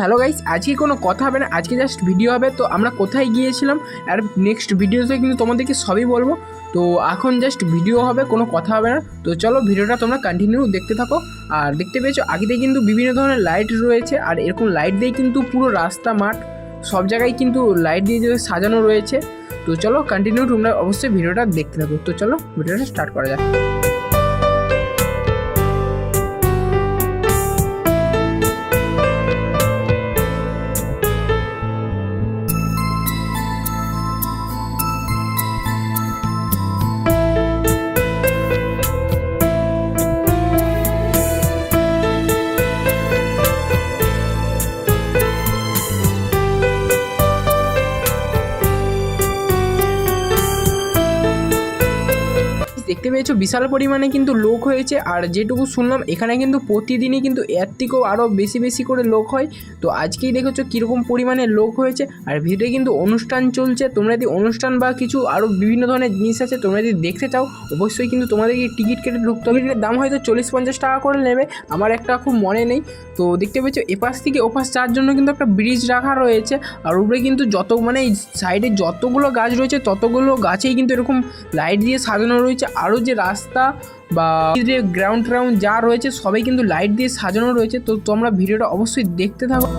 Hello guys, আজকে কোনো কথা হবে না, আজকে জাস্ট ভিডিও হবে, তো আমরা কোথায় গিয়েছিলাম, আর নেক্সট ভিডিওতে কিন্তু তোমাদেরকে সবই বলব। তো এখন জাস্ট ভিডিও হবে, কোনো কথা হবে না। তো চলো ভিডিওটা তোমরা কন্টিনিউ দেখতে থাকো। আর দেখতে পেয়েছ আগেতে কিন্তু বিভিন্ন ধরনের লাইট রয়েছে, আর এরকম লাইট দিয়ে কিন্তু পুরো রাস্তা, মাঠ, সব জায়গায় কিন্তু লাইট দিয়ে সাজানো রয়েছে। তো চলো কন্টিনিউ তোমরা অবশ্যই ভিডিওটা দেখতে থাকো। তো চলো, ভিডিওটা স্টার্ট করা যাক। দেখতে পেয়েছ? বিশাল পরিমাণে কিন্তু লোক হয়েছে। আর যেটুকু শুনলাম, এখানে কিন্তু প্রতিদিনই কিন্তু এর থেকেও আরও বেশি বেশি করে লোক হয়। তো আজকেই দেখেছ কীরকম পরিমাণে লোক হয়েছে। আর ভিতরে কিন্তু অনুষ্ঠান চলছে। তোমরা যদি অনুষ্ঠান বা কিছু আরও বিভিন্ন ধরনের জিনিস আছে, তোমরা যদি দেখতে চাও, অবশ্যই কিন্তু তোমাদেরকে টিকিট কেটে ঢুকতে হবে। দাম হয়তো চল্লিশ পঞ্চাশ টাকা করে নেবে। আমার একটা খুব মনে নেই। তো দেখতে পেয়েছ, এপাশ থেকে ওপাশ যাওয়ার জন্য কিন্তু একটা ব্রিজ রাখা রয়েছে। আর উপরে কিন্তু যত মানে সাইডে যতগুলো গাছ রয়েছে, ততগুলো গাছেই কিন্তু এরকম লাইট দিয়ে সাজানো রয়েছে। আরও যে রাস্তা বা যে গ্রাউন্ড ট্রাউন্ড যা রয়েছে সবাই কিন্তু লাইট দিয়ে সাজানো রয়েছে। তো তোমরা ভিডিওটা অবশ্যই দেখতে থাকো।